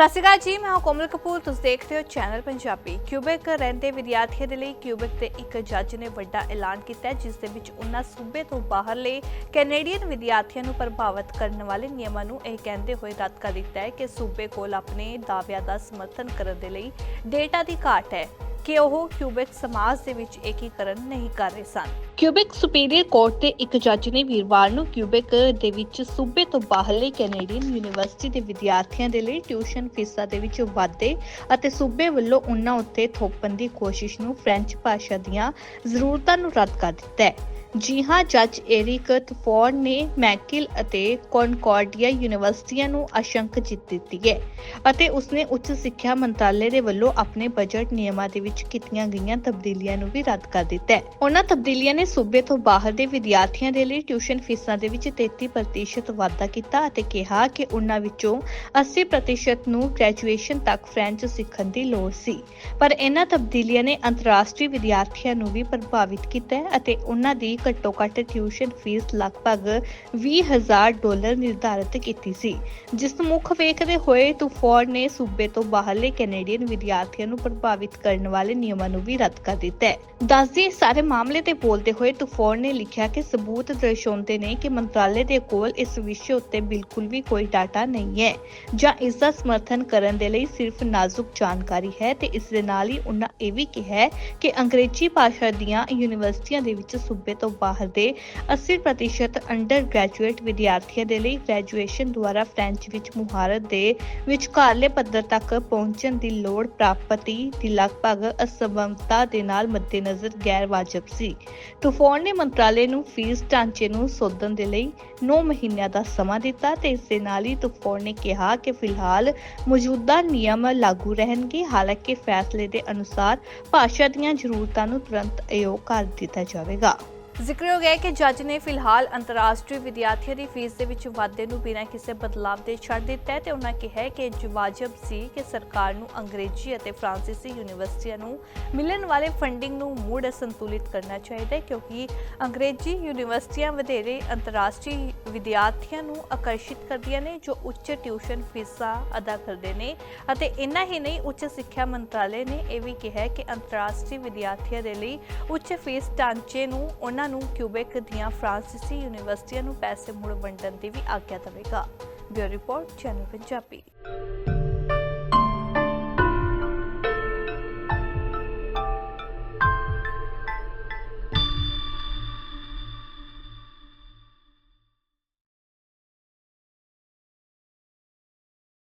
ਸਤਿ ਸ਼੍ਰੀ ਅਕਾਲ ਜੀ, ਮੈਂ ਹਾਂ ਕੋਮਲ ਕਪੂਰ। ਤੁਸੀਂ ਦੇਖ ਰਹੇ ਹੋ ਚੈਨਲ ਪੰਜਾਬੀ। ਕਿਊਬਿਕ ਰਹਿੰਦੇ ਵਿਦਿਆਰਥੀਆਂ ਦੇ ਲਈ ਕਿਊਬਿਕ ਦੇ ਇੱਕ ਜੱਜ ਨੇ ਵੱਡਾ ਐਲਾਨ ਕੀਤਾ ਜਿਸ ਦੇ ਵਿੱਚ ਉਹਨਾਂ ਸੂਬੇ ਤੋਂ ਬਾਹਰਲੇ ਕੈਨੇਡੀਅਨ ਵਿਦਿਆਰਥੀਆਂ ਨੂੰ ਪ੍ਰਭਾਵਿਤ ਕਰਨ ਵਾਲੇ ਨਿਯਮਾਂ ਨੂੰ ਇਹ ਕਹਿੰਦੇ ਹੋਏ ਰੱਦ ਕਰ ਦਿੱਤਾ ਹੈ ਕਿ ਸੂਬੇ ਕੋਲ ਆਪਣੇ ਦਾਅਵਿਆਂ ਦਾ ਸਮਰਥਨ ਕਰਨ ਦੇ ਲਈ ਡੇਟਾ ਦੀ ਘਾਟ ਹੈ। ਕਿ ਉਹ ਕਿਊਬਿਕ ਸਮਾਜ ਦੇ ਵਿੱਚ ਏਕੀਕਰਨ ਨਹੀਂ ਕਰ ਰਹੇ ਸਨ। ਕਿਊਬਿਕ ਸੁਪੀਰੀਅਰ ਕੋਰਟ ਦੇ ਇੱਕ ਜੱਜ ਨੇ ਵੀਰਵਾਰ ਨੂੰ ਕਿਊਬਿਕ ਦੇ ਵਿੱਚ ਸੂਬੇ ਤੋਂ ਬਾਹਰਲੇ ਕੈਨੇਡੀਅਨ ਯੂਨੀਵਰਸਿਟੀ ਦੇ ਵਿਦਿਆਰਥੀਆਂ ਦੇ ਲਈ ਟਿਊਸ਼ਨ ਫੀਸਾਂ ਦੇ ਵਿੱਚ ਵਾਧੇ ਅਤੇ ਸੂਬੇ ਵੱਲੋਂ ਉਹਨਾਂ ਉੱਤੇ ਥੋਪਣ ਦੀ ਕੋਸ਼ਿਸ਼ ਨੂੰ ਫ੍ਰੈਂਚ ਭਾਸ਼ਾ ਦੀਆਂ ਜ਼ਰੂਰਤਾਂ ਨੂੰ ਰੱਦ ਕਰ ਦਿੱਤਾ ਹੈ। ਜੀ ਹਾਂ ਜੱਜ ਏਰਿਕ ਤਫੋਰ ਨੇ ਮੈਕਿਲ ਅਤੇ ਕੌਨਕਾਰਡੀਆ ਯੂਨੀਵਰਸਿਟੀਆਂ ਨੂੰ ਅਸ਼ੰਕਜਿਤ ਦਿੱਤੀ ਹੈ ਅਤੇ ਉਸਨੇ ਉੱਚ ਸਿੱਖਿਆ ਮੰਤਰਾਲੇ ਦੇ ਵੱਲੋਂ ਆਪਣੇ ਬਜਟ ਨਿਯਮਾਂ ਦੇ ਵਿੱਚ ਕੀਤੀਆਂ ਗਈਆਂ ਤਬਦੀਲੀਆਂ ਨੂੰ ਵੀ ਰੱਦ ਕਰ ਦਿੱਤਾ ਹੈ। ਉਹਨਾਂ ਤਬਦੀਲੀਆਂ ਨੇ ਸੂਬੇ ਤੋਂ ਬਾਹਰ ਦੇ ਵਿਦਿਆਰਥੀਆਂ ਦੇ ਲਈ ਟਿਊਸ਼ਨ ਫੀਸਾਂ ਦੇ ਵਿੱਚ 33% ਵਾਧਾ ਕੀਤਾ ਅਤੇ ਕਿਹਾ ਕਿ ਉਹਨਾਂ ਵਿੱਚੋਂ 80% ਨੂੰ ਗ੍ਰੈਜੂਏਸ਼ਨ ਤੱਕ ਫ੍ਰੈਂਚ ਸਿੱਖਣ ਦੀ ਲੋੜ ਸੀ। ਪਰ ਇਹਨਾਂ ਤਬਦੀਲੀਆਂ ਨੇ ਅੰਤਰਰਾਸ਼ਟਰੀ ਵਿਦਿਆਰਥੀਆਂ ਨੂੰ ਵੀ ਪ੍ਰਭਾਵਿਤ ਕੀਤਾ ਅਤੇ ਉਹਨਾਂ ਦੀ ਘੱਟੋ ਘੱਟ ਟਿਊਸ਼ਨ ਫੀਸ ਲਗਭਗ 20000 ਡਾਲਰ ਨਿਰਧਾਰਿਤ ਕੀਤੀ ਸੀ। ਜਿਸ ਨੂੰ ਮੁੱਖ ਵੇਖਦੇ ਹੋਏ ਤੁਫੌਰ ਨੇ ਸੂਬੇ ਤੋਂ ਬਾਹਰਲੇ ਕੈਨੇਡੀਅਨ ਵਿਦਿਆਰਥੀਆਂ ਨੂੰ ਪ੍ਰਭਾਵਿਤ ਕਰਨ ਵਾਲੇ ਨਿਯਮਾਂ ਨੂੰ ਵੀ ਰੱਦ ਕਰ ਦਿੱਤਾ ਹੈ। ਦੱਸਦੀ ਸਾਰੇ ਮਾਮਲੇ ਤੇ ਬੋਲਦੇ ਹੋਏ ਤੁਫੌਰ ਨੇ ਲਿਖਿਆ ਕਿ ਸਬੂਤ ਦਰਸਾਉਂਦੇ ਨੇ ਕਿ ਮੰਤਰਾਲੇ ਦੇ ਕੋਲ ਇਸ ਵਿਸ਼ੇ ਉੱਤੇ ਬਿਲਕੁਲ ਵੀ ਕੋਈ ਡਾਟਾ ਨਹੀਂ ਹੈ, ਜਾਂ ਇਸ ਦਾ ਸਮਰਥਨ ਕਰਨ ਦੇ ਲਈ ਸਿਰਫ ਨਾਜ਼ੁਕ ਜਾਣਕਾਰੀ ਹੈ ਤੇ ਇਸ ਦੇ ਨਾਲ ਹੀ ਉਹਨਾਂ ਇਹ ਵੀ ਕਿਹਾ ਕਿ ਅੰਗਰੇਜ਼ੀ ਭਾਸ਼ਾ ਦੀਆਂ ਯੂਨੀਵਰਸਿਟੀਆਂ ਦੇ ਵਿੱਚ ਸੂਬੇ ਤੋਂ ਬਾਹਰ ਦੇ 80% ਅੰਡਰ ਗ੍ਰੈਜੂਏਟ ਵਿਦਿਆਰਥੀਆਂ ਦੇ ਲਈ ਗ੍ਰੈਜੂਏਸ਼ਨ ਦੁਆਰਾ ਫ੍ਰੈਂਚ ਵਿੱਚ ਮੁਹਾਰਤ ਦੇ ਵਿਚਕਾਰਲੇ ਪੱਧਰ ਤੱਕ ਪਹੁੰਚਣ ਦੀ ਲੋੜ ਪ੍ਰਾਪਤੀ ਦੀ ਲਗਭਗ ਅਸੰਭਵਤਾ ਦੇ ਨਾਲ ਮੱਦੇਨਜ਼ਰ ਗੈਰ ਵਾਜਬ ਸੀ। ਤੁਫਾਨ ਨੇ ਮੰਤਰਾਲੇ ਨੂੰ ਫੀਸ ਢਾਂਚੇ ਨੂੰ ਸੋਧਣ ਦੇ ਲਈ 9 ਮਹੀਨਿਆਂ ਦਾ ਸਮਾਂ ਦਿੱਤਾ ਤੇ ਇਸ ਦੇ ਨਾਲ ਹੀ ਤੁਫਾਨ ਨੇ ਕਿਹਾ ਕਿ ਫਿਲਹਾਲ ਮੌਜੂਦਾ ਨਿਯਮ ਲਾਗੂ ਰਹਿਣਗੇ। ਹਾਲਾਂਕਿ ਫੈਸਲੇ ਦੇ ਅਨੁਸਾਰ ਭਾਸ਼ਾ ਦੀਆਂ ਜ਼ਰੂਰਤਾਂ ਨੂੰ ਤੁਰੰਤ ਅਯੋਗ ਕਰ ਦਿੱਤਾ ਜਾਵੇਗਾ। ਜ਼ਿਕਰਯੋਗ ਹੈ ਕਿ ਜੱਜ ਨੇ ਫਿਲਹਾਲ ਅੰਤਰਰਾਸ਼ਟਰੀ ਵਿਦਿਆਰਥੀਆਂ ਦੀ ਫੀਸ ਦੇ ਵਿੱਚ ਵਾਧੇ ਨੂੰ ਬਿਨਾਂ ਕਿਸੇ ਬਦਲਾਅ ਦੇ ਛੱਡ ਦਿੱਤਾ ਹੈ ਤੇ ਉਹਨਾਂ ਕਿਹਾ ਕਿ ਇਹ ਵਾਜਬ ਸੀ ਕਿ ਸਰਕਾਰ ਨੂੰ ਅੰਗਰੇਜ਼ੀ ਅਤੇ ਫਰਾਂਸੀਸੀ ਯੂਨੀਵਰਸਿਟੀਆਂ ਨੂੰ ਮਿਲਣ ਵਾਲੇ ਫੰਡਿੰਗ ਨੂੰ ਮੁੜ ਸੰਤੁਲਿਤ ਕਰਨਾ ਚਾਹੀਦਾ ਹੈ, ਕਿਉਂਕਿ ਅੰਗਰੇਜ਼ੀ ਯੂਨੀਵਰਸਿਟੀਆਂ ਵਧੇਰੇ ਅੰਤਰਰਾਸ਼ਟਰੀ ਵਿਦਿਆਰਥੀਆਂ ਨੂੰ ਆਕਰਸ਼ਿਤ ਕਰਦੀਆਂ ਨੇ, ਜੋ ਉੱਚ ਟਿਊਸ਼ਨ ਫੀਸਾਂ ਅਦਾ ਕਰਦੇ ਨੇ ਅਤੇ ਇੰਨਾ ਹੀ ਨਹੀਂ, ਉੱਚ ਸਿੱਖਿਆ ਮੰਤਰਾਲੇ ਨੇ ਇਹ ਵੀ ਕਿਹਾ ਕਿ ਅੰਤਰਰਾਸ਼ਟਰੀ ਵਿਦਿਆਰਥੀਆਂ ਦੇ ਲਈ ਉੱਚ ਫੀਸ ਢਾਂਚੇ ਨੂੰ ਉਹਨਾਂ ਨੂੰ ਕਿਊਬੇਕ ਦੀਆਂ ਫਰਾਂਸੀਸੀ ਯੂਨੀਵਰਸਿਟੀਆਂ ਨੂੰ ਪੈਸੇ ਮੁੜ ਵੰਡਣ ਦੀ ਵੀ ਆਗਿਆ ਦੇਵੇਗਾ। Bureau report, channel Punjabi.